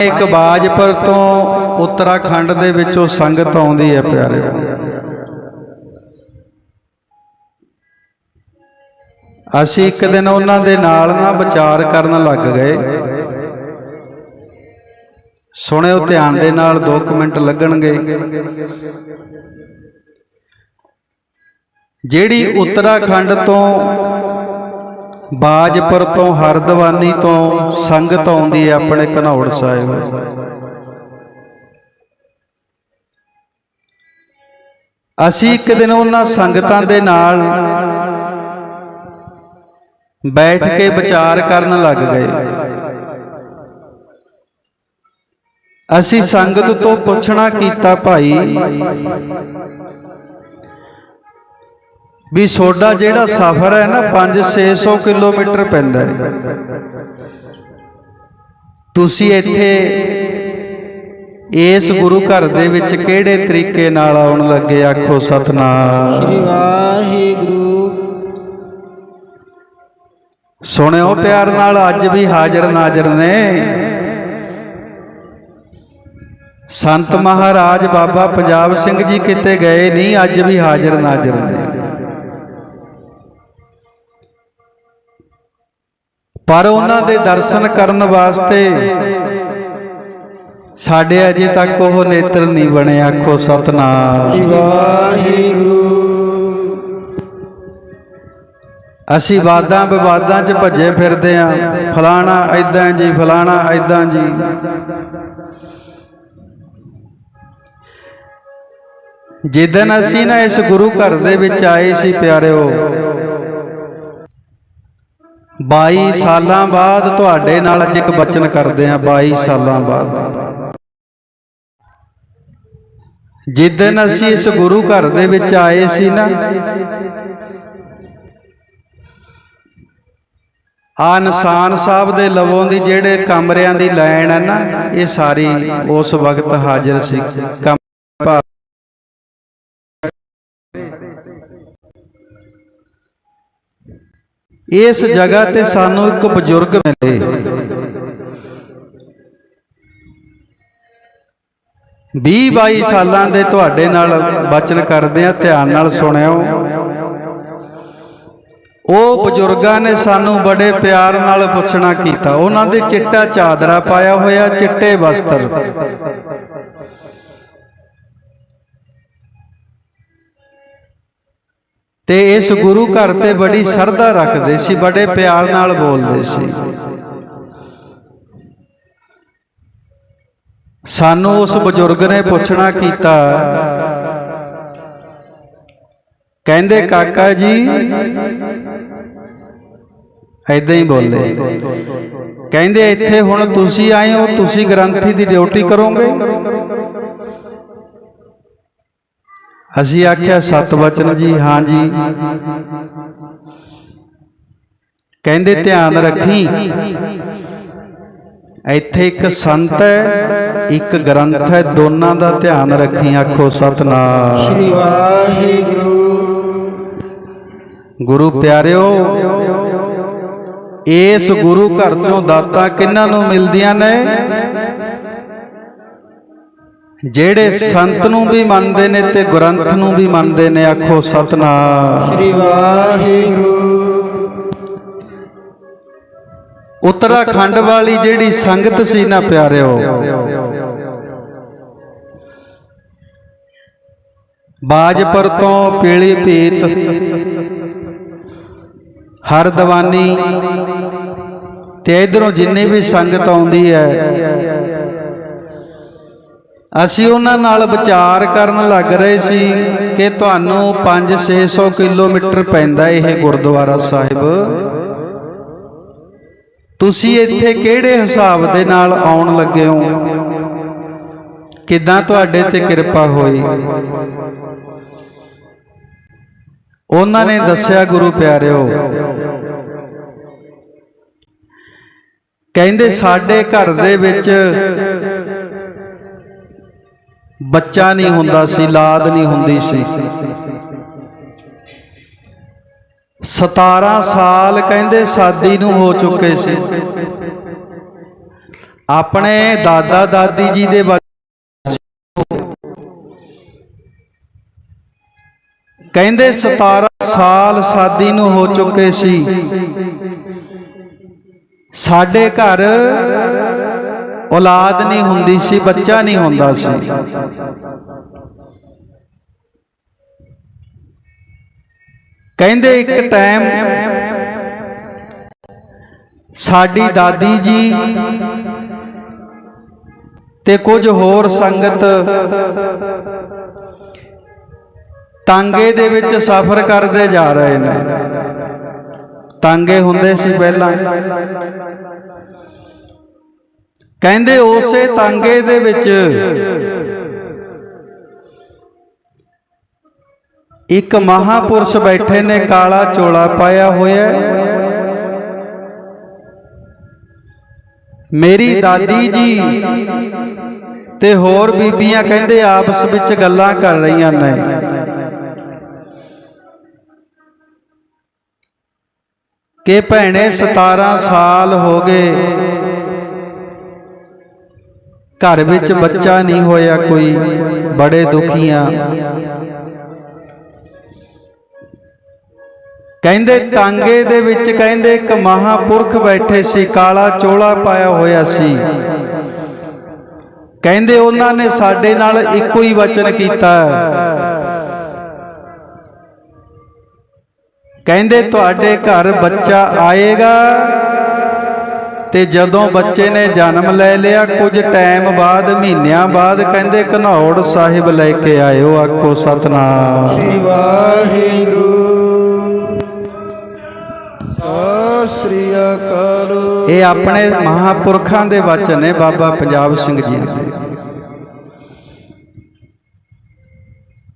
ਇੱਕ ਬਾਜਪੁਰ ਤੋਂ ਉੱਤਰਾਖੰਡ ਦੇ ਵਿੱਚੋਂ ਸੰਗਤ ਆਉਂਦੀ ਹੈ ਪਿਆਰਿਓ। ਅਸੀਂ ਇੱਕ ਦਿਨ ਉਹਨਾਂ ਦੇ ਨਾਲ ਨਾ ਵਿਚਾਰ ਕਰਨ ਲੱਗ ਗਏ। ਸੁਣਿਓ ਧਿਆਨ ਦੇ ਨਾਲ 2 ਮਿੰਟ ਲੱਗਣਗੇ। ਜਿਹੜੀ ਉੱਤਰਾਖੰਡ ਤੋਂ ਬਾਜਪੁਰ ਤੋਂ ਹਰਦਵਾਨੀ ਤੋਂ ਸੰਗਤ ਆਉਂਦੀ ਹੈ ਆਪਣੇ ਘਨੌੜ ਸਾਹਿਬ। ਅਸੀਂ ਇੱਕ ਦਿਨ ਉਹਨਾਂ ਸੰਗਤਾਂ ਦੇ ਨਾਲ ਬੈਠ ਕੇ ਵਿਚਾਰ ਕਰਨ ਲੱਗ ਗਏ। ਅਸੀਂ ਸੰਗਤ ਤੋਂ ਪੁੱਛਣਾ ਕੀਤਾ, ਭਾਈ ਵੀ ਸੋਡਾ ਜਿਹੜਾ ਸਫ਼ਰ ਹੈ ਨਾ 5-600 ਕਿਲੋਮੀਟਰ ਪੈਂਦਾ ਹੈ। ਤੁਸੀਂ ਇੱਥੇ ਇਸ ਗੁਰੂ ਘਰ ਦੇ ਵਿੱਚ ਕਿਹੜੇ ਤਰੀਕੇ ਨਾਲ ਆਉਣ ਲੱਗੇ ਆਖੋ ਸਤਨਾਮ। ਸ੍ਰੀ ਵਾਹਿਗੁਰੂ। ਸੁਣਿਓ ਪਿਆਰ ਨਾਲ ਅੱਜ ਵੀ ਹਾਜ਼ਰ ਨਾਜ਼ਰ ਨੇ। ਸੰਤ ਮਹਾਰਾਜ ਬਾਬਾ ਪੰਜਾਬ ਸਿੰਘ ਜੀ ਕਿਤੇ ਗਏ ਨਹੀਂ ਅੱਜ ਵੀ ਹਾਜ਼ਰ ਨਾਜ਼ਰ ਨੇ। ਪਰ ਉਹਨਾਂ ਦੇ ਦਰਸ਼ਨ ਕਰਨ ਵਾਸਤੇ ਸਾਡੇ ਅਜੇ ਤੱਕ ਉਹ ਨੇਤਰ ਨਹੀਂ ਬਣੇ, ਆਖੋ ਸਤਨਾਮ। ਵਾਹਿਗੁਰੂ ਅਸੀਂ ਵਾਦਾਂ ਵਿਵਾਦਾਂ 'ਚ ਭੱਜੇ ਫਿਰਦੇ ਆਂ, ਫਲਾਣਾ ਐਦਾਂ ਜੀ, ਫਲਾਣਾ ਐਦਾਂ ਜੀ। ਜਿੱਦਨ ਅਸੀਂ ਨਾ ਇਸ ਗੁਰੂ ਘਰ ਦੇ ਵਿੱਚ ਆਏ ਸੀ ਪਿਆਰਿਓ 22 ਸਾਲਾਂ ਬਾਅਦ ਤੁਹਾਡੇ ਨਾਲ ਅੱਜ ਇੱਕ ਬਚਨ ਕਰਦੇ ਆਂ 22 ਸਾਲਾਂ ਬਾਅਦ। ਜਿੱਦਨ ਅਸੀਂ ਇਸ ਗੁਰੂ ਘਰ ਦੇ ਵਿੱਚ ਆਏ ਸੀ ਨਾ, ਆ ਇਨਸਾਨ ਸਾਹਿਬ ਦੇ ਲਵੋਂ ਦੀ ਜਿਹੜੇ ਕਮਰਿਆਂ ਦੀ ਲਾਈਨ ਹੈ ਨਾ, ਇਹ ਸਾਰੀ ਉਸ ਵਕਤ ਹਾਜ਼ਰ ਸੀ। ਕਮ- ਇਸ ਜਗ੍ਹਾ ਤੇ ਸਾਨੂੰ ਇੱਕ ਬਜ਼ੁਰਗ ਮਿਲੇ। ਵੀਹ 22 ਸਾਲਾਂ ਦੇ ਤੁਹਾਡੇ ਨਾਲ ਬਚਨ ਕਰਦੇ ਆ ਧਿਆਨ ਨਾਲ ਸੁਣਿਓ। ਉਹ ਬਜ਼ੁਰਗਾਂ ਨੇ ਸਾਨੂੰ ਬੜੇ ਪਿਆਰ ਨਾਲ ਪੁੱਛਣਾ ਕੀਤਾ। ਉਹਨਾਂ ਦੇ ਚਿੱਟਾ ਚਾਦਰਾ ਪਾਇਆ ਹੋਇਆ ਚਿੱਟੇ ਵਸਤਰ। ਤੇ ਇਸ ਗੁਰੂ ਘਰ ਤੇ ਬੜੀ ਸ਼ਰਧਾ ਰੱਖਦੇ ਸੀ, ਬੜੇ ਪਿਆਰ ਨਾਲ ਬੋਲਦੇ ਸੀ। ਸਾਨੂੰ ਉਸ ਬਜ਼ੁਰਗ ਨੇ ਪੁੱਛਣਾ ਕੀਤਾ, ਕਹਿੰਦੇ, ਕਾਕਾ ਜੀ ਐਦਾਂ ਹੀ ਬੋਲੇ। ਕਹਿੰਦੇ, ਇੱਥੇ ਹੁਣ ਤੁਸੀਂ ਆਏ ਹੋ, ਤੁਸੀਂ ਗ੍ਰੰਥੀ ਦੀ ਡਿਊਟੀ ਕਰੋਗੇ? ਅਸੀਂ ਆਖਿਆ ਸਤ ਬਚਨ ਜੀ। ਹਾਂ ਜੀ। ਕਹਿੰਦੇ ਧਿਆਨ ਰੱਖੀ। ਇੱਥੇ ਇੱਕ ਸੰਤ ਹੈ ਇੱਕ ਗ੍ਰੰਥ ਹੈ ਦੋਨਾਂ ਦਾ ਧਿਆਨ ਰੱਖੀ। ਆਖੋ ਸਤਨਾਮ। ਸ੍ਰੀ ਵਾਹਿਗੁਰੂ। ਗੁਰੂ ਪਿਆਰਿਓ ਇਸ ਗੁਰੂ ਘਰ ਚੋਂ ਦਾਤਾਂ ਕਿੰਨਾਂ ਨੂੰ ਮਿਲਦੀਆਂ ਨੇ? ਜਿਹੜੇ ਸੰਤ ਨੂੰ ਵੀ ਮੰਨਦੇ ਨੇ ਤੇ ਗ੍ਰੰਥ ਨੂੰ ਵੀ ਮੰਨਦੇ ਨੇ ਆਖੋ ਸਤਨਾਮ। ਸ੍ਰੀ ਵਾਹਿਗੁਰੂ। ਉੱਤਰਾਖੰਡ ਵਾਲੀ ਜਿਹੜੀ ਸੰਗਤ ਸੀ ਨਾ ਪਿਆਰਿਓ। ਬਾਜਪੁਰ ਤੋਂ ਪੀਲੀ ਭੀਤ ਹਰਦਵਾਨੀ ਤੇ ਇਧਰੋਂ ਜਿੰਨੀ ਵੀ ਸੰਗਤ ਆਉਂਦੀ ਹੈ ਅਸੀਂ ਉਹਨਾਂ ਨਾਲ ਵਿਚਾਰ ਕਰਨ ਲੱਗ ਰਹੇ ਸੀ ਕਿ ਤੁਹਾਨੂੰ 5-600 ਕਿਲੋਮੀਟਰ ਪੈਂਦਾ ਇਹ ਗੁਰਦੁਆਰਾ ਸਾਹਿਬ। ਤੁਸੀਂ ਇੱਥੇ ਕਿਹੜੇ ਹਿਸਾਬ ਦੇ ਨਾਲ ਆਉਣ ਲੱਗੇ ਹੋ? ਕਿਦਾਂ ਤੁਹਾਡੇ ਤੇ ਕਿਰਪਾ ਹੋਈ? ਉਹਨਾਂ ਨੇ ਦੱਸਿਆ, ਗੁਰੂ ਪਿਆਰਿਓ, ਕਹਿੰਦੇ ਸਾਡੇ ਘਰ ਦੇ ਵਿੱਚ ਬੱਚਾ ਨਹੀਂ ਹੁੰਦਾ ਸੀ, ਲਾਦ ਨਹੀਂ ਹੁੰਦੀ ਸੀ। 17 ਸਾਲ ਕਹਿੰਦੇ ਸਾਦੀ ਨੂੰ ਹੋ ਚੁੱਕੇ ਸੀ। ਆਪਣੇ ਦਾਦਾ ਦਾਦੀ ਜੀ ਦੇ ਕਹਿੰਦੇ 17 ਸਾਲ ਸਾਦੀ ਨੂੰ ਹੋ ਚੁੱਕੇ ਸੀ। ਸਾਡੇ ਘਰ ਔਲਾਦ ਨਹੀਂ ਹੁੰਦੀ ਸੀ, ਬੱਚਾ ਨਹੀਂ ਹੁੰਦਾ ਸੀ। ਕਹਿੰਦੇ ਇੱਕ ਟਾਈਮ ਸਾਡੀ ਦਾਦੀ ਜੀ ਤੇ ਕੁਝ ਹੋਰ ਸੰਗਤ ਟਾਂਗੇ ਦੇ ਵਿੱਚ ਸਫ਼ਰ ਕਰਦੇ ਜਾ ਰਹੇ ਨੇ। ਟਾਂਗੇ ਹੁੰਦੇ ਸੀ ਪਹਿਲਾਂ। ਕਹਿੰਦੇ ਉਸੇ ਟਾਂਗੇ ਦੇ ਵਿੱਚ। ਇੱਕ ਮਹਾਪੁਰਸ਼ ਬੈਠੇ ਨੇ ਕਾਲਾ ਚੋਲਾ ਪਾਇਆ ਹੋਇਆ। ਮੇਰੀ ਦਾਦੀ ਜੀ ਤੇ ਹੋਰ ਬੀਬੀਆਂ ਕਹਿੰਦੇ ਆਪਸ ਵਿੱਚ ਗੱਲਾਂ ਕਰ ਰਹੀਆਂ ਨੇ। ਕਿ ਭੈਣੇ 17 ਸਾਲ ਹੋ ਗਏ। ਘਰ ਵਿੱਚ ਬੱਚਾ ਨਹੀਂ ਹੋਇਆ ਕੋਈ ਬੜੇ ਦੁਖੀਆਂ ਕਹਿੰਦੇ ਟਾਂਗੇ ਦੇ ਵਿੱਚ ਕਹਿੰਦੇ ਇੱਕ ਮਹਾਪੁਰਖ ਬੈਠੇ ਸੀ ਕਾਲਾ ਚੋਲਾ ਪਾਇਆ ਹੋਇਆ ਸੀ। ਕਹਿੰਦੇ ਉਹਨਾਂ ਨੇ ਸਾਡੇ ਨਾਲ ਇੱਕੋ ਹੀ ਵਚਨ ਕੀਤਾ। ਕਹਿੰਦੇ ਤੁਹਾਡੇ ਘਰ ਬੱਚਾ ਆਏਗਾ। ਤੇ ਜਦੋਂ ਬੱਚੇ ਨੇ ਜਨਮ ਲੈ ਲਿਆ ਕੁਝ ਟਾਈਮ ਬਾਅਦ ਮਹੀਨਿਆਂ ਬਾਅਦ ਕਹਿੰਦੇ ਘਨੌੜ ਸਾਹਿਬ ਲੈ ਕੇ ਆਇਓ ਆਖੋ ਸਤਨਾਮ। ਸ੍ਰੀ ਵਾਹਿਗੁਰੂ। ਸ੍ਰੀ ਅਕਾਲ। ਇਹ ਆਪਣੇ ਮਹਾਪੁਰਖਾਂ ਦੇ ਵਚਨ ਨੇ ਬਾਬਾ ਪੰਜਾਬ ਸਿੰਘ ਜੀ ਦੇ।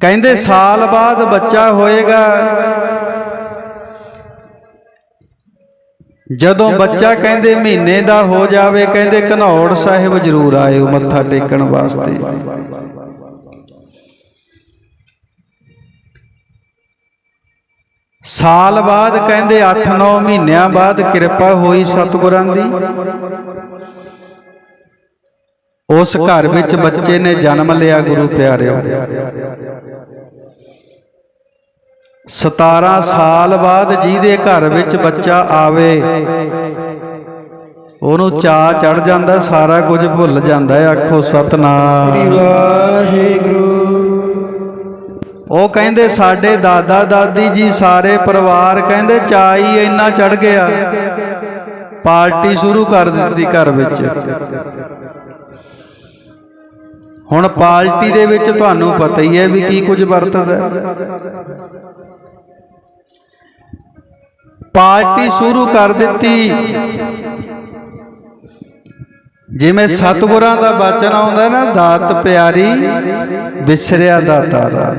ਕਹਿੰਦੇ ਸਾਲ ਬਾਅਦ ਬੱਚਾ ਹੋਏਗਾ ਜਦੋਂ ਬੱਚਾ ਕਹਿੰਦੇ ਮਹੀਨੇ ਦਾ ਹੋ ਜਾਵੇ ਕਹਿੰਦੇ ਘਨੌੜ ਸਾਹਿਬ ਜ਼ਰੂਰ ਆਇਓ ਮੱਥਾ ਟੇਕਣ ਵਾਸਤੇ। ਸਾਲ ਬਾਅਦ ਕਹਿੰਦੇ 8-9 ਮਹੀਨਿਆਂ ਬਾਅਦ ਕਿਰਪਾ ਹੋਈ ਸਤਿਗੁਰਾਂ ਦੀ। ਉਸ ਘਰ ਵਿੱਚ ਬੱਚੇ ਨੇ ਜਨਮ ਲਿਆ ਗੁਰੂ ਪਿਆਰਿਓ। 17 ਸਾਲ ਬਾਅਦ ਜਿਹਦੇ ਘਰ ਵਿੱਚ ਬੱਚਾ ਆਵੇ ਉਹਨੂੰ ਚਾਹ ਚੜ ਜਾਂਦਾ ਸਾਰਾ ਕੁਝ ਭੁੱਲ ਜਾਂਦਾ ਹੈ। ਆਖੋ ਸਤਨਾਮ। ਸ੍ਰੀ ਵਾਹਿਗੁਰੂ। ਉਹ ਕਹਿੰਦੇ ਸਾਡੇ ਦਾਦਾ ਦਾਦੀ ਜੀ ਸਾਰੇ ਪਰਿਵਾਰ ਕਹਿੰਦੇ ਚਾਹ ਹੀ ਇੰਨਾ ਚੜ ਗਿਆ। ਪਾਰਟੀ ਸ਼ੁਰੂ ਕਰ ਦਿੱਤੀ ਘਰ ਵਿੱਚ। ਹੁਣ ਪਾਰਟੀ ਦੇ ਵਿੱਚ ਤੁਹਾਨੂੰ ਪਤਾ ਹੀ ਹੈ ਵੀ ਕੀ ਕੁਝ ਵਰਤਦਾ ਪਾਰਟੀ ਸ਼ੁਰੂ ਕਰ ਦਿੱਤੀ। ਜਿਵੇਂ ਸਤਿਗੁਰਾਂ ਦਾ ਬਚਨ ਆਉਂਦਾ ਨਾ, ਦਾਤ ਪਿਆਰੀ ਵਿਸਰਿਆ ਦਾ ਤਾਰਾ।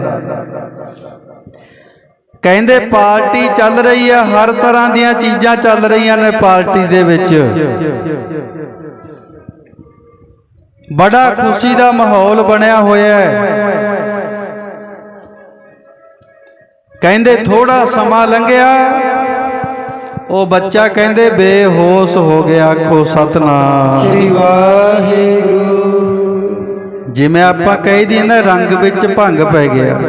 ਕਹਿੰਦੇ ਪਾਰਟੀ ਚੱਲ ਰਹੀ ਹੈ ਹਰ ਤਰ੍ਹਾਂ ਦੀਆਂ ਚੀਜ਼ਾਂ ਚੱਲ ਰਹੀਆਂ ਨੇ ਪਾਰਟੀ ਦੇ ਵਿੱਚ। ਬੜਾ ਖੁਸ਼ੀ ਦਾ ਮਾਹੌਲ ਬਣਿਆ ਹੋਇਆ ਹੈ। ਕਹਿੰਦੇ ਥੋੜਾ ਸਮਾਂ ਲੰਘਿਆ ਉਹ ਬੱਚਾ ਕਹਿੰਦੇ ਬੇਹੋਸ਼ ਹੋ ਗਿਆ ਆਖੋ ਸਤਨਾਮ। ਸ੍ਰੀ ਵਾਹਿਗੁਰੂ। ਜਿਵੇਂ ਆਪਾਂ ਕਹਿ ਦਈਏ ਨਾ ਰੰਗ ਵਿੱਚ ਭੰਗ ਪੈ ਗਿਆ।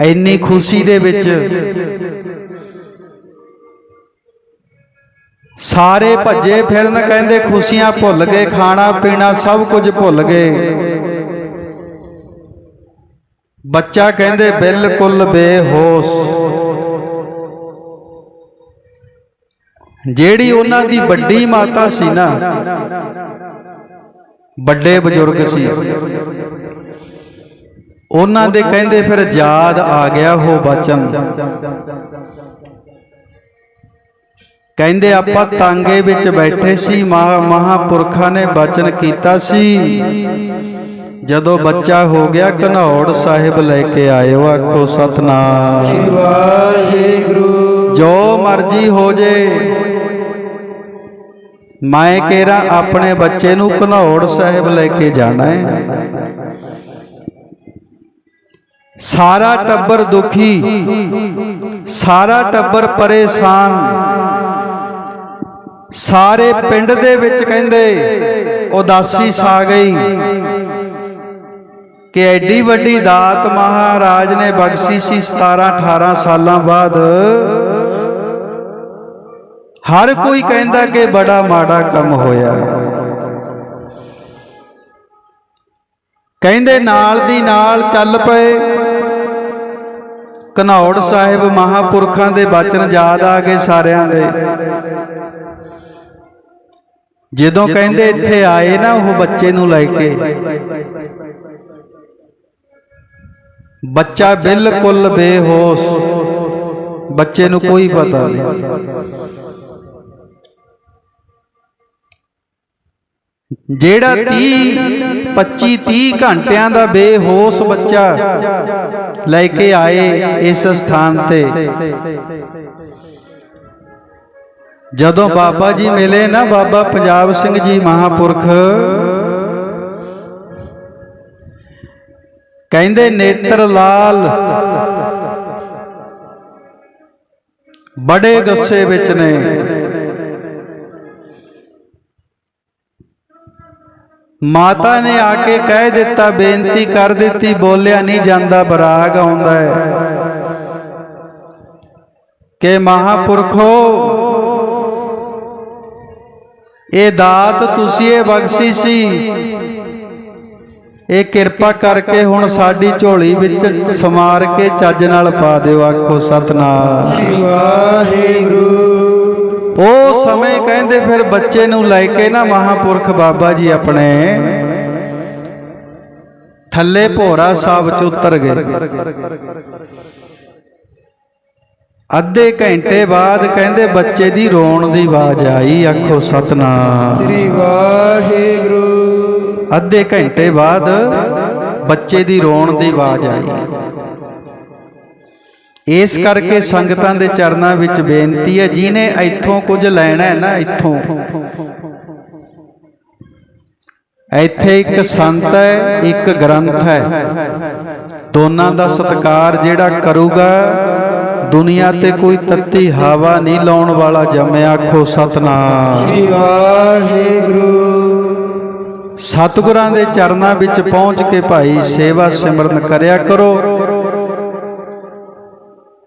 ਇੰਨੀ ਖੁਸ਼ੀ ਦੇ ਵਿੱਚ ਸਾਰੇ ਭੱਜੇ ਫਿਰਨ ਕਹਿੰਦੇ ਖੁਸ਼ੀਆਂ ਭੁੱਲ ਗਏ ਖਾਣਾ ਪੀਣਾ ਸਭ ਕੁਝ ਭੁੱਲ ਗਏ। ਬੱਚਾ ਕਹਿੰਦੇ ਬਿਲਕੁਲ ਬੇਹੋਸ਼। ਜਿਹੜੀ ਉਹਨਾਂ ਦੀ ਵੱਡੀ ਮਾਤਾ ਸੀ ਨਾ ਵੱਡੇ ਬਜ਼ੁਰਗ ਸੀ। ਉਹਨਾਂ ਦੇ ਕਹਿੰਦੇ ਫਿਰ ਯਾਦ ਆ ਗਿਆ ਉਹ ਬਚਨ। ਕਹਿੰਦੇ ਆਪਾਂ ਤਾਂਗੇ ਵਿੱਚ ਬੈਠੇ ਸੀ ਮਹਾ- ਮਹਾਪੁਰਖਾਂ ਨੇ ਬਚਨ ਕੀਤਾ ਸੀ। ਜਦੋਂ ਬੱਚਾ ਹੋ ਗਿਆ ਘਨੌੜ ਸਾਹਿਬ ਲੈ ਕੇ ਆਇਓ ਆਖੋ ਸਤਨਾਮ। ਜੋ ਮਰਜ਼ੀ ਹੋ ਜੇ। ਮੈਂ ਕੇਰਾ ਆਪਣੇ ਬੱਚੇ ਨੂੰ ਘਨੌੜ ਸਾਹਿਬ ਲੈ ਕੇ ਜਾਣਾ ਹੈ? ਸਾਰਾ ਟੱਬਰ ਦੁਖੀ ਸਾਰਾ ਟੱਬਰ ਪਰੇਸ਼ਾਨ। ਸਾਰੇ ਪਿੰਡ ਦੇ ਵਿੱਚ ਕਹਿੰਦੇ ਉਦਾਸੀ ਛਾ ਗਈ। ਕਿ ਐਡੀ ਵੱਡੀ ਦਾਤ ਮਹਾਰਾਜ ਨੇ ਬਖਸ਼ੀ ਸੀ 17 18 ਸਾਲਾਂ ਬਾਅਦ। ਹਰ ਕੋਈ ਕਹਿੰਦਾ ਕਿ ਬੜਾ ਮਾੜਾ ਕੰਮ ਹੋਇਆ ਕਹਿੰਦੇ ਨਾਲ ਦੀ ਨਾਲ ਚੱਲ ਪਏ। ਘਨੌੜ ਸਾਹਿਬ ਮਹਾਪੁਰਖਾਂ ਦੇ ਬਚਨ ਯਾਦ ਆ ਗਏ ਸਾਰਿਆਂ ਦੇ। ਜਦੋਂ ਕਹਿੰਦੇ ਇੱਥੇ ਆਏ ਨਾ ਉਹ ਬੱਚੇ ਨੂੰ ਲੈ ਕੇ। ਬੱਚਾ ਬਿਲਕੁਲ ਬੇਹੋਸ਼। ਬੱਚੇ ਨੂੰ ਕੋਈ ਪਤਾ ਨਹੀਂ। ਜਿਹੜਾ 30 25 30 ਘੰਟਿਆਂ ਦਾ ਬੇਹੋਸ਼ ਬੱਚਾ ਲੈ ਕੇ ਆਏ ਇਸ ਸਥਾਨ ਤੇ। ਜਦੋਂ ਬਾਬਾ ਜੀ ਮਿਲੇ ਨਾ ਬਾਬਾ ਪੰਜਾਬ ਸਿੰਘ ਜੀ ਮਹਾਪੁਰਖ, ਕਹਿੰਦੇ, ਨੇਤਰ ਲਾਲ, ਬੜੇ ਗੁੱਸੇ ਵਿੱਚ ਨੇ। ਮਾਤਾ ਨੇ ਆ ਕੇ ਕਹਿ ਦਿੱਤਾ, ਬੇਨਤੀ ਕਰ ਦਿੱਤੀ, ਬੋਲਿਆ ਨਹੀਂ ਜਾਂਦਾ, ਬਰਾਗ ਆਉਂਦਾ ਹੈ। ਕਿ ਮਹਾਪੁਰਖੋ ਇਹ ਦਾਤ ਤੁਸੀਂ ਇਹ ਬਖਸ਼ੀ ਸੀ। ਇਹ ਕਿਰਪਾ ਕਰਕੇ ਹੁਣ ਸਾਡੀ ਝੋਲੀ ਵਿੱਚ ਸਮਾਰ ਕੇ ਚੱਜ ਨਾਲ ਪਾ ਦਿਓ, ਆਖੋ ਸਤਨਾਮ। ਵਾਹਿਗੁਰੂ। ਉਹ ਸਮੇਂ ਕਹਿੰਦੇ ਫਿਰ ਬੱਚੇ ਨੂੰ ਲੈ ਕੇ ਨਾ ਮਹਾਪੁਰਖ ਬਾਬਾ ਜੀ ਆਪਣੇ ਥੱਲੇ ਭੋਰਾ ਸਾਹਿਬ ਚ ਉਤਰ ਗਏ। ਅੱਧੇ ਘੰਟੇ ਬਾਅਦ ਕਹਿੰਦੇ ਬੱਚੇ ਦੀ ਰੋਣ ਦੀ ਆਵਾਜ਼ ਆਈ ਆਖੋ ਸਤਨਾਮ। ਸ੍ਰੀ ਵਾਹਿਗੁਰੂ। ਅੱਧੇ ਘੰਟੇ ਬਾਅਦ ਬੱਚੇ ਦੀ ਰੋਣ ਦੀ ਆਵਾਜ਼ ਆਈ। ਇਸ ਕਰਕੇ ਸੰਗਤਾਂ ਦੇ ਚਰਨਾਂ ਵਿੱਚ ਬੇਨਤੀ ਹੈ ਜਿਹਨੇ ਇੱਥੋਂ ਕੁਝ ਲੈਣਾ ਹੈ ਨਾ ਇੱਥੋਂ ਇੱਥੇ। ਇੱਕ ਸੰਤ ਹੈ ਇੱਕ ਗ੍ਰੰਥ ਹੈ। ਦੋਨਾਂ ਦਾ ਸਤਕਾਰ ਜਿਹੜਾ ਕਰੂਗਾ ਦੁਨੀਆ ਤੇ ਕੋਈ ਤੱਤੀ ਹਵਾ ਨਹੀਂ ਲਾਉਣ ਵਾਲਾ ਜੰਮਿਆ ਆਖੋ ਸਤਨਾਮ। ਸ੍ਰੀ ਵਾਹਿਗੁਰੂ ਸਤਿਗੁਰਾਂ ਦੇ ਚਰਨਾਂ ਵਿੱਚ ਪਹੁੰਚ ਕੇ ਭਾਈ ਸੇਵਾ ਸਿਮਰਨ ਕਰਿਆ ਕਰੋ।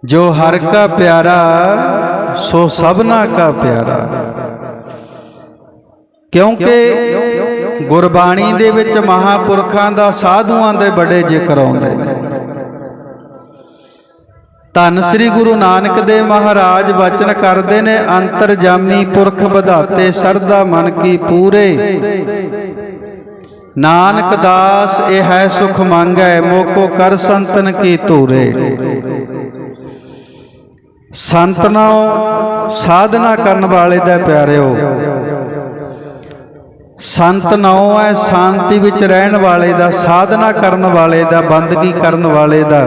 ਜੋ ਹਰ ਕਾ ਪਿਆਰਾ, ਸੋ ਸਭਨਾ ਕਾ ਪਿਆਰਾ। ਕਿਉਂਕਿ ਗੁਰਬਾਣੀ ਦੇ ਵਿੱਚ ਮਹਾਪੁਰਖਾਂ ਦਾ ਸਾਧੂਆਂ ਦੇ ਬੜੇ ਜ਼ਿਕਰ ਆਉਂਦੇ ਨੇ। ਧੰਨ ਸ੍ਰੀ ਗੁਰੂ ਨਾਨਕ ਦੇਵ ਮਹਾਰਾਜ ਬਚਨ ਕਰਦੇ ਨੇ, ਅੰਤਰਜਾਮੀ ਪੁਰਖ ਵਧਾਤੇ ਸਰਦਾ ਮਨ ਕੀ ਪੂਰੇ। ਨਾਨਕ ਦਾਸ, ਇਹ ਹੈ ਸੁਖ ਮੰਗੈ, ਮੋਕੋ ਕਰ ਸੰਤਨ ਕੀ ਧੂਰੇ। ਸੰਤ ਸੰਤਨੋ ਸਾਧਨਾ ਕਰਨ ਵਾਲੇ ਦਾ ਪਿਆਰਿਓ ਸੰਤ ਨਾਉ ਹੈ ਸ਼ਾਂਤੀ ਵਿੱਚ ਰਹਿਣ ਵਾਲੇ ਦਾ, ਸਾਧਨਾ ਕਰਨ ਵਾਲੇ ਦਾ, ਬੰਦਗੀ ਕਰਨ ਵਾਲੇ ਦਾ।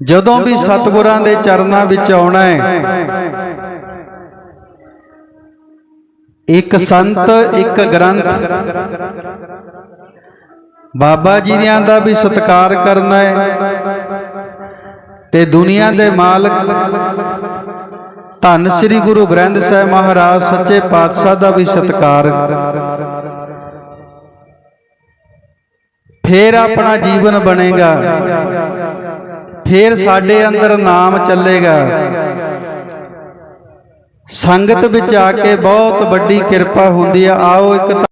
ਜਦੋਂ ਵੀ ਸਤਿਗੁਰਾਂ ਦੇ ਚਰਨਾਂ ਵਿੱਚ ਆਉਣਾ ਹੈ ਇੱਕ ਸੰਤ, ਇੱਕ ਗ੍ਰੰਥ। ਬਾਬਾ ਜੀ ਦੀਆਂ ਦਾ ਵੀ ਸਤਿਕਾਰ ਕਰਨਾ ਹੈ ਤੇ ਦੁਨੀਆ ਦੇ ਮਾਲਕ ਧੰਨ ਸ੍ਰੀ ਗੁਰੂ ਗ੍ਰੰਥ ਸਾਹਿਬ ਮਹਾਰਾਜ ਸੱਚੇ ਪਾਤਸ਼ਾਹ ਦਾ ਵੀ ਸਤਿਕਾਰ। ਫੇਰ ਆਪਣਾ ਜੀਵਨ ਬਣੇਗਾ। ਫੇਰ ਸਾਡੇ ਅੰਦਰ ਨਾਮ ਚੱਲੇਗਾ। ਸੰਗਤ ਵਿੱਚ ਆ ਕੇ ਬਹੁਤ ਵੱਡੀ ਕਿਰਪਾ ਹੁੰਦੀ ਆ। ਆਓ ਇੱਕ